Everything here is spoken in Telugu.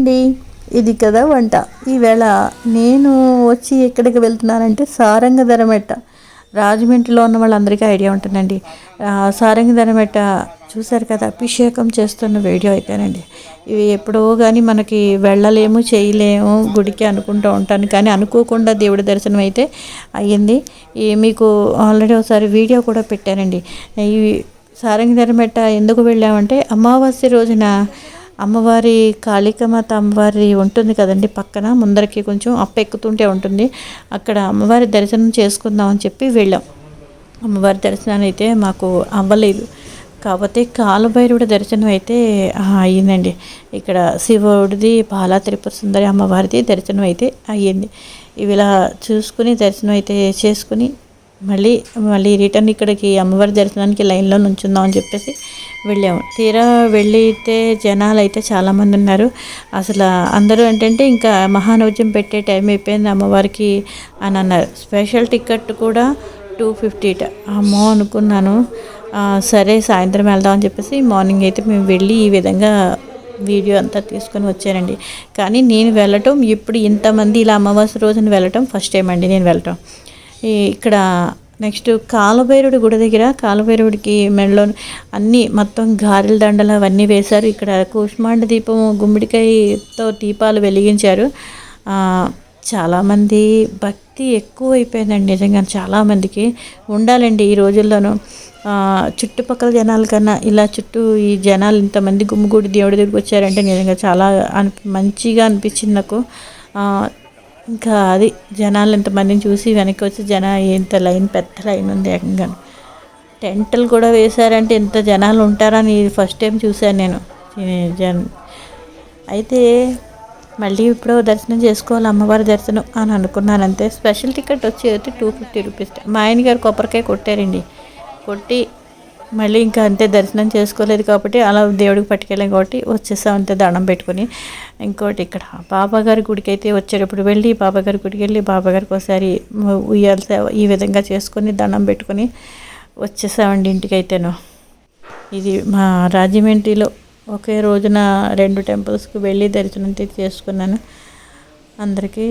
అండి ఇది కదా వంట. ఈవేళ నేను వచ్చి ఎక్కడికి వెళ్తున్నానంటే సారంగధరమెట్ట రాజమండ్రిలో ఉన్న వాళ్ళందరికీ ఐడియా ఉంటుందండి. ఆ, సారంగధరమెట్ట చూశారు కదా అభిషేకం చేస్తున్న వీడియో అయితేనండి. ఇవి ఎప్పుడో కానీ మనకి వెళ్ళలేము చేయలేము గుడికి అనుకుంటూ ఉంటాను. కానీ అనుకోకుండా దేవుడి దర్శనం అయితే అయ్యింది. ఈ మీకు ఆల్రెడీ ఒకసారి వీడియో కూడా పెట్టానండి. ఈ సారంగధరమెట్ట ఎందుకు వెళ్ళామంటే అమావాస్య రోజున అమ్మవారి కాళికమాత అమ్మవారి ఉంటుంది కదండి పక్కన ముందరికి కొంచెం అప్పెక్కుతుంటే ఉంటుంది. అక్కడ అమ్మవారి దర్శనం చేసుకుందామని చెప్పి వెళ్ళాం. అమ్మవారి దర్శనం అయితే మాకు అవ్వలేదు. కాకపోతే కాలభైరవుడి దర్శనం అయితే అయ్యిందండి. ఇక్కడ శివుడిది బాలా త్రిపుర సుందరి అమ్మవారిది దర్శనం అయితే అయ్యింది. ఇవి ఇలా చూసుకుని దర్శనం అయితే చేసుకుని మళ్ళీ మళ్ళీ రిటర్న్ ఇక్కడికి అమ్మవారి దర్శనానికి లైన్లో నుంచుందాం అని చెప్పేసి వెళ్ళాము. తీరా వెళ్ళితే జనాలు అయితే చాలామంది ఉన్నారు. అసలు అందరూ ఏంటంటే ఇంకా మహానవజ్యం పెట్టే టైం అయిపోయింది అమ్మవారికి అని అన్నారు. స్పెషల్ టికెట్ కూడా టూ ఫిఫ్టీట అమ్మో అనుకున్నాను. సరే సాయంత్రం వెళ్దాం అని చెప్పేసి మార్నింగ్ అయితే మేము వెళ్ళి ఈ విధంగా వీడియో అంతా తీసుకొని వచ్చానండి. కానీ నేను వెళ్ళటం ఇప్పుడు ఇంతమంది ఇలా అమావాస్య రోజున వెళ్ళటం ఫస్ట్ టైం అండి నేను వెళ్ళటం. ఇక్కడ నెక్స్ట్ కాలభైరుడు గుడి దగ్గర కాలభైరుడికి మెడలో అన్నీ మొత్తం గారెల దండలు అవన్నీ వేశారు. ఇక్కడ కూష్మాండ దీపం గుమ్మిడికాయతో దీపాలు వెలిగించారు. చాలామంది భక్తి ఎక్కువ అయిపోయిందండి నిజంగా చాలామందికి. ఉండాలండి ఈ రోజుల్లోనూ. చుట్టుపక్కల జనాల కన్నా ఇలా చుట్టూ ఈ జనాలు ఇంతమంది గుమ్మిగూడి దేవుడి దగ్గరికి వచ్చారంటే నిజంగా చాలా అనిపి మంచిగా అనిపించింది నాకు. ఇంకా అది జనాలు ఎంతమందిని చూసి వెనక్కి వచ్చి జన ఇంత లైన్ పెద్ద లైన్ ఉంది ఏకంగా టెంట్లు కూడా వేశారంటే ఇంత జనాలు ఉంటారని ఫస్ట్ టైం చూశాను నేను. జన్ అయితే మళ్ళీ ఇప్పుడు దర్శనం చేసుకోవాలి అమ్మవారి దర్శనం అని అనుకున్నాను అంతే. స్పెషల్ టికెట్ వచ్చి అయితే టూ ఫిఫ్టీ రూపీస్. మా ఆయన గారు కొబ్బరికాయ కొట్టారండి. కొట్టి మళ్ళీ ఇంకా అంతే దర్శనం చేసుకోలేదు కాబట్టి అలా దేవుడికి పట్టుకెళ్ళాం కాబట్టి వచ్చేసాం అంతే దండం పెట్టుకుని. ఇంకోటి ఇక్కడ బాబాగారి గుడికి అయితే వచ్చేటప్పుడు వెళ్ళి బాబాగారి గుడికి వెళ్ళి బాబాగారికి ఒకసారి ఉయ్యాల ఈ విధంగా చేసుకొని దండం పెట్టుకుని వచ్చేసామండి ఇంటికైతేను. ఇది మా రాజమండ్రిలో ఒకే రోజున రెండు టెంపుల్స్కి వెళ్ళి దర్శనం అయితే చేసుకున్నాను అందరికీ